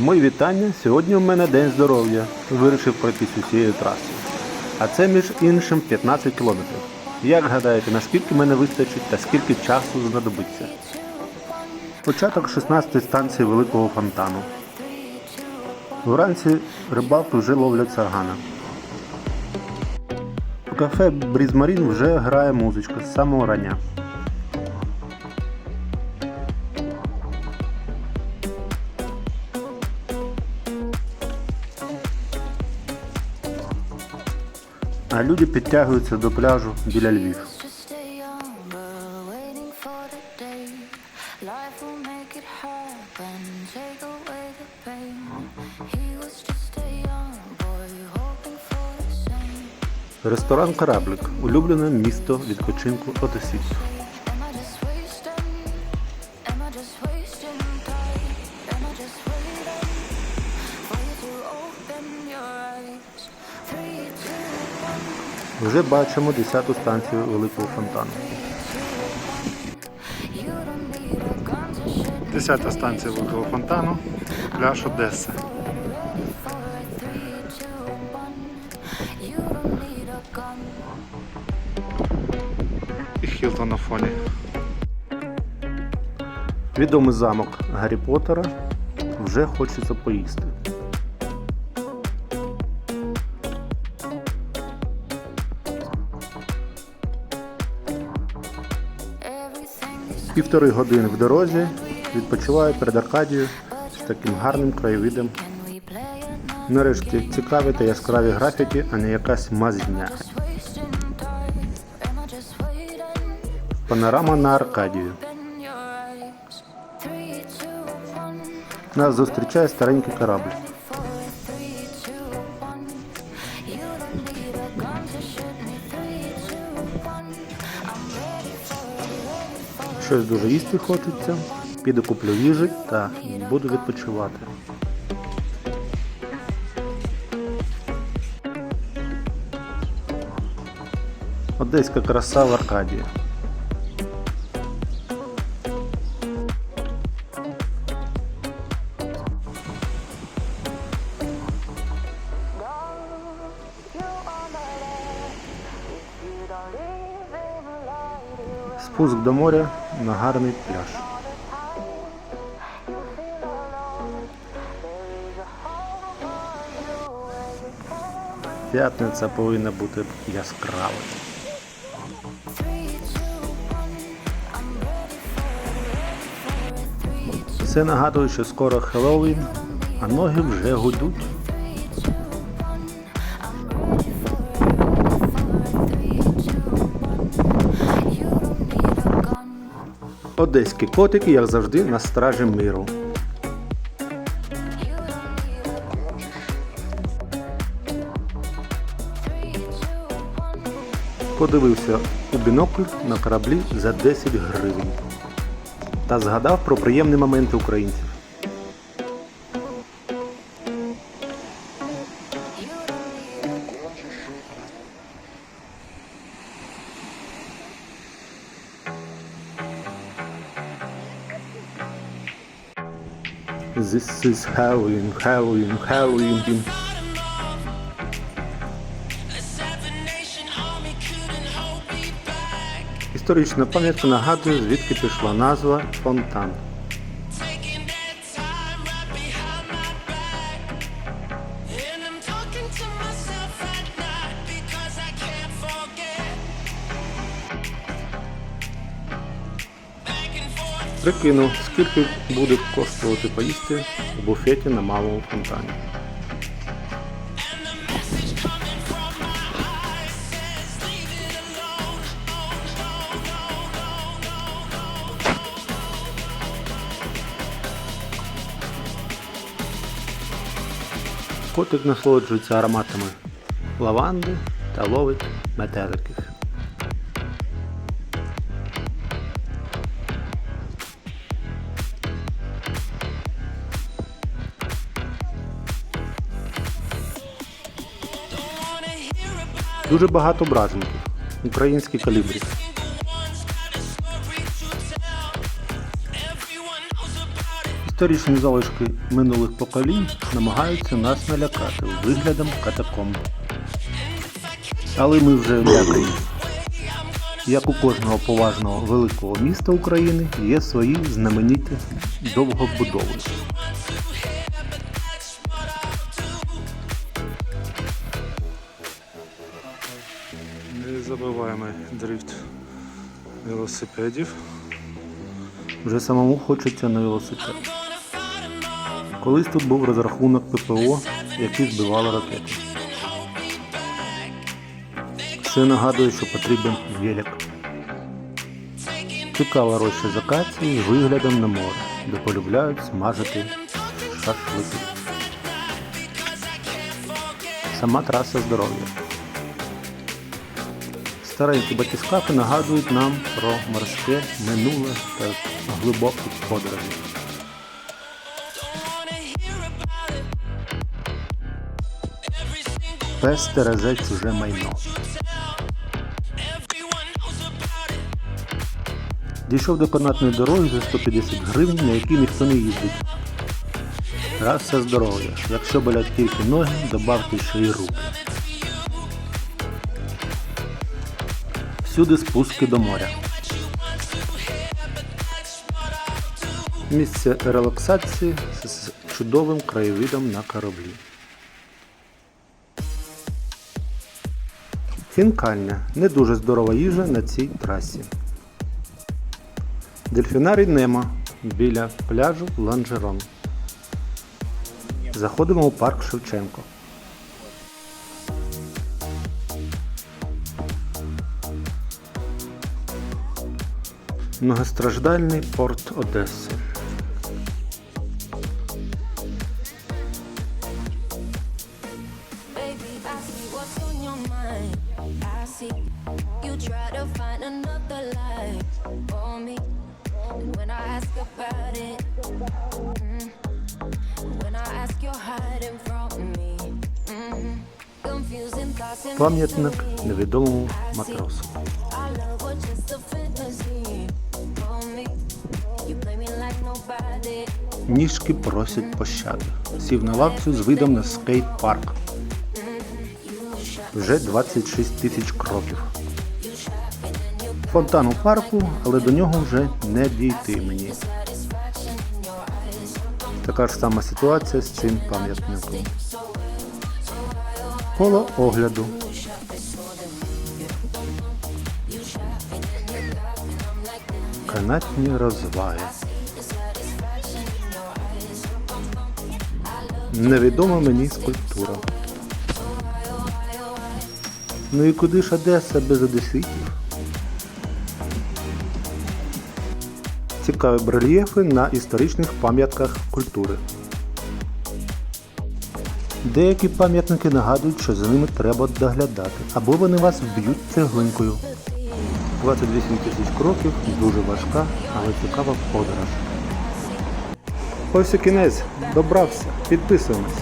Мої вітання. Сьогодні у мене день здоров'я. Вирішив пройтись усією трасою. А це між іншим 15 кілометрів. Як гадаєте, наскільки мене вистачить та скільки часу знадобиться? Початок 16 станції Великого фонтану. Вранці рибалки вже ловлять саргана. В кафе Брізмарін вже грає музичка з самого рання. А люди підтягуються до пляжу біля Львів. Ресторан Кораблик улюблене місто відпочинку for Вже бачимо 10-ту станцію Великого фонтану. You don't need a gun to shoot 10-та станція Великого фонтану, пляж Одеса. І Хілтон на фоні. Відомий замок Гаррі Поттера. Вже хочеться поїсти. Півтори години в дорозі відпочиваю перед Аркадією з таким гарним краєвидом. Нарешті цікаві та яскраві графіки, а не якась мазня. Панорама на Аркадію. Нас зустрічає старенький корабль. Щось дуже їсти хочеться. Піду куплю їжі та буду відпочивати. Одеська краса в Аркадії. Спуск до моря на гарний пляж. П'ятниця повинна бути яскравою. Це нагадує, що скоро Хеллоуін, а ноги вже гудуть. Одеські котики, як завжди, на стражі миру. Подивився у бінокль на кораблі за 10 гривень та згадав про приємні моменти українців. This is Halloween, Halloween, Halloween. Історична пам'ятка нагадує, звідки пішла назва фонтан. Прикинув, скільки буде коштувати поїсти у буфеті на малому фонтані. Котик насолоджується ароматами лаванди та ловить метеликів. Дуже багато бражників. Українські it. Історичні залишки минулих поколінь намагаються нас налякати виглядом катакомб. Але ми вже лякані. Як у кожного поважного великого міста України є свої знамениті довгобудови. Незабиваємо дрифт велосипедів. Вже самому хочеться на велосипед. Колись тут був розрахунок ППО, який збивали ракети. Це нагадує, що потрібен велик. Цікава роща з акації з виглядом на море, де полюбляють смажити шашлики. Сама траса здоров'я. Старенькі батискафи нагадують нам про морське минуле та глибокі подорожі. Пес терезе чуже майно. Дійшов до канатної дороги за 150 гривень, на якій ніхто не їздить. Раз все здоров'я. Якщо болять тільки ноги, добавте ще й руки. Всюди спуски до моря. Місце релаксації з чудовим краєвидом на кораблі. Хінкальня. Не дуже здорова їжа на цій трасі. Дельфінарій Немо біля пляжу Ланжерон. Заходимо у парк Шевченко. Confusing thoughts and Пам'ятник невідомому матросу. Ніжки просять пощади. Сів на лавцю з видом на скейт-парк. Вже 26 тисяч кроків. Фонтан у парку, але до нього вже не дійти мені. Така ж сама ситуація з цим пам'ятником. Коло огляду. Канатні розваги. Невідома мені скульптура. Ну і куди ж Одеса без одеситів? Цікаві барельєфи на історичних пам'ятках культури. Деякі пам'ятники нагадують, що за ними треба доглядати, або вони вас вб'ють цеглинкою. 28 тисяч кроків, дуже важка, але цікава подорож. Ось і кінець. Добрався. Підписуємось.